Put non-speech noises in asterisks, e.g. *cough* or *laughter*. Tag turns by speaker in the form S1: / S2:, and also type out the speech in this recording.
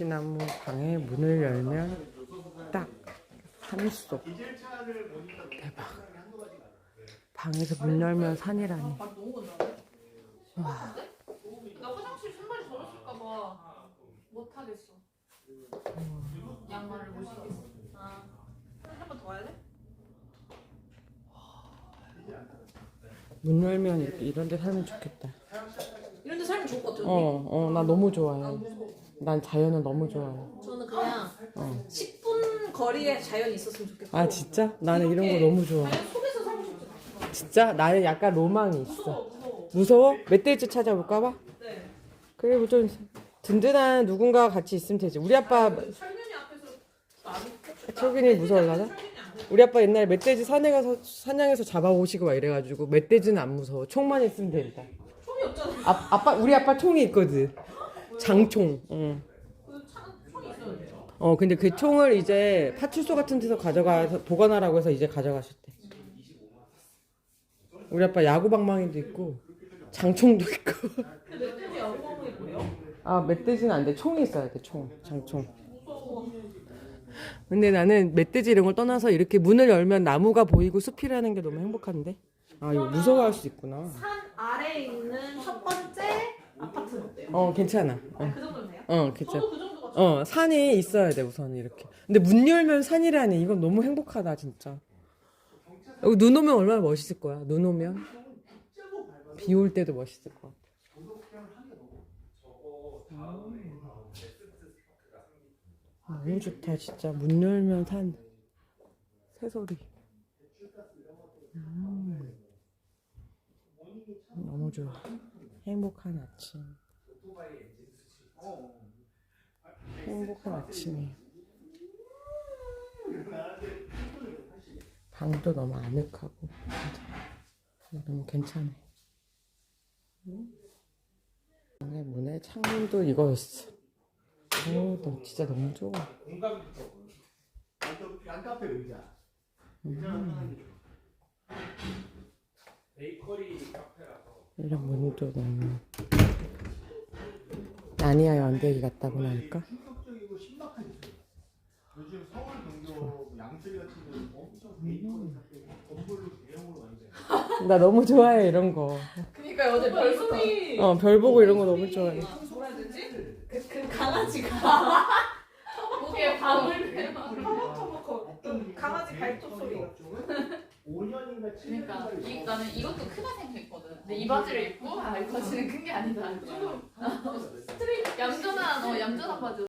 S1: 느티나무 방에 문을 열면 딱 산속 대박 방에서 문 열면 산이라니
S2: 아? 와. 나 화장실 신발이 더러질까봐 못 하겠어. 양말을 못 신겠어. 아. 한번더 와야 돼?
S1: 문 열면 이런 데 살면 좋겠다
S2: 이런 데 살면 좋을 것.
S1: 어어 나 너무 좋아해 난 자연을 너무 좋아해
S2: 저는 그냥
S1: 어.
S2: 10분 거리에 자연이 있었으면 좋겠고.
S1: 아 진짜? 나는 이런 거 너무 좋아
S2: 자연 속에서 살고 싶어.
S1: 진짜? 나는 약간 로망이 있어
S2: 무서워, 무서워.
S1: 무서워? 멧돼지 찾아볼까 봐?
S2: 네.
S1: 그래 뭐 좀 든든한 누군가가 같이 있으면 되지 우리 아빠
S2: 철균이 앞에서 안
S1: 철균이 무서울라나?
S2: 철균이 안 돼.
S1: 우리 아빠 옛날에 멧돼지 산에 가서 사냥해서 잡아오시고 막 이래가지고 멧돼지는 안 무서워 총만 있으면 된다
S2: 총이 없잖아.
S1: 아, 아빠 우리 아빠 총이 있거든 장총
S2: 돼요.
S1: 어 근데 그 총을 이제 파출소 같은 데서 가져가서 보관하라고 해서 이제 가져가셨대 우리 아빠 야구 방망이도 있고 장총도 있고? 아 멧돼지는 안 돼 총이 있어야 돼 총 장총
S2: 무서워.
S1: 근데 나는 멧돼지 이런 걸 떠나서 이렇게 문을 열면 나무가 보이고 숲이라는 게 너무 행복한데 아 이거 무서워할 수 있구나
S2: 산 아래에 있는 첫 번째 아파트는 어때요?
S1: 어 괜찮아. 어,
S2: 그 정도면 돼요?
S1: 어 괜찮아.
S2: 저도 그 정도.
S1: 어 산이 있어야 돼 우선 이렇게. 근데 문 열면 산이라니. 이건 너무 행복하다 진짜. 여기 눈 오면 얼마나 멋있을 거야? 눈 오면? 비 올 때도 멋있을 것 같아. 아, 너무 좋다 진짜. 문 열면 산. 새소리. 음. 너무 좋아 행복한 아침 행복한 아침이에요. 방도 너무 아늑하고 너무 괜찮아. 방의 문에 창문도 이거였어. 오, 너 진짜 너무 좋아.
S3: 앙카페 의자. 베이커리 카페라서
S1: 이런 문도 너무 나니아 연대기 같다고 하니까.
S3: 요즘 서울 경교 양철 같은 데는 엄청 베이커리 카페 건물로 대형으로. *laughs*
S1: 나 너무 좋아해 이런 거.
S2: 그니까 어제 별소리
S1: 어 별 보고 이런 거 너무 좋아해.
S2: 뭐라 해야 되지? 그, 그 강아지가 *laughs* *laughs* 목에 밥을 터벅터벅 그 강아지 발톱 소리
S3: 5년인가 7년
S4: 그러니까 이, 나는 이것도 크다 생각했거든. 근데 이 바지를 입고 아 이 바지는 큰 게 아니다. 조금 스트릿 얌전한 어 얌전한 바지.